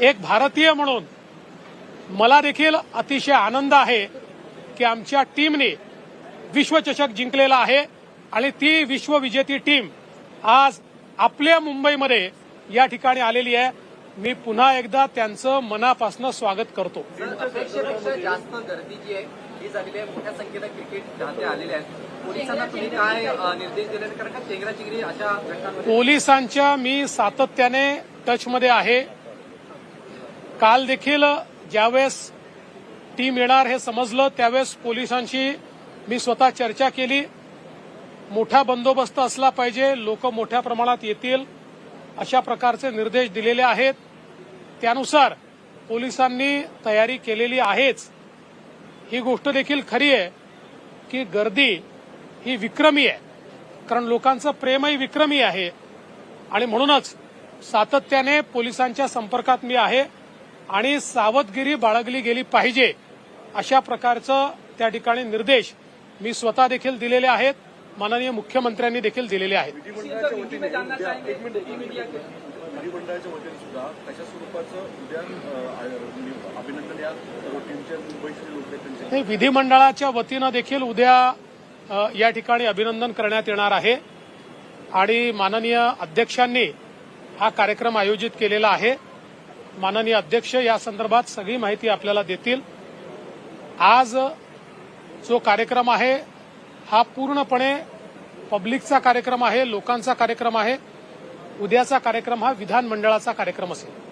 एक भारतीय म्हणून मला देखील अतिशय आनंद आहे की आमच्या टीमने विश्वचषक जिंकलेला आहे आणि ती विश्वविजेती टीम आज आपल्या मुंबईमध्ये या ठिकाणी आलेली आहे. मी पुन्हा एकदा त्यांचं मनापासून स्वागत करतो. अपेक्षेपेक्षा जास्त गर्दी जी आहे ही झालेली आहे. मोठ्या संख्येनं क्रिकेट चाहते आलेले आहेत. पोलिसांना तुम्ही काय निर्देश दिले? कारण का चेंगराचेंगरी अशा पोलिसांच्या मी सातत्याने टचमध्ये आहे. काल देखील ज्यावेळेस टीम येणार हे समजलं त्यावेळेस पोलिसांशी मी स्वतः चर्चा केली. मोठा बंदोबस्त असला पाहिजे लोक मोठ्या प्रमाणात येतील अशा प्रकारचे निर्देश दिलेले आहेत. त्यानुसार पोलिसांनी तयारी केलेली आहेच. ही गोष्ट देखील खरी आहे की गर्दी ही विक्रमी आहे कारण लोकांचं प्रेमही विक्रमी आहे. आणि म्हणूनच सातत्याने पोलिसांच्या संपर्कात मी आहे. आणि सावधगिरी बाळगली गेली पाहिजे अशा प्रकारचं त्या ठिकाणी निर्देश मी स्वतः देखील दिलेले आहेत. माननीय मुख्यमंत्र्यांनी देखील दिलेले आहेत. विधिमंडळाच्या वतीने सुद्धा कशा स्वरूपाचं उद्या अभिनंदन या सर्व लोक त्यांचे. विधिमंडळाच्या देखील उद्या या ठिकाणी अभिनंदन करण्यात येणार आहे. आणि माननीय अध्यक्षांनी हा कार्यक्रम आयोजित केलेला आहे. माननीय अध्यक्ष या संदर्भात सगळी माहिती आपल्याला देतील. आज जो कार्यक्रम आहे हा पूर्णपणे पब्लिकचा कार्यक्रम आहे लोकांचा कार्यक्रम आहे. उद्याचा कार्यक्रम हा विधानमंडळाचा कार्यक्रम असेल.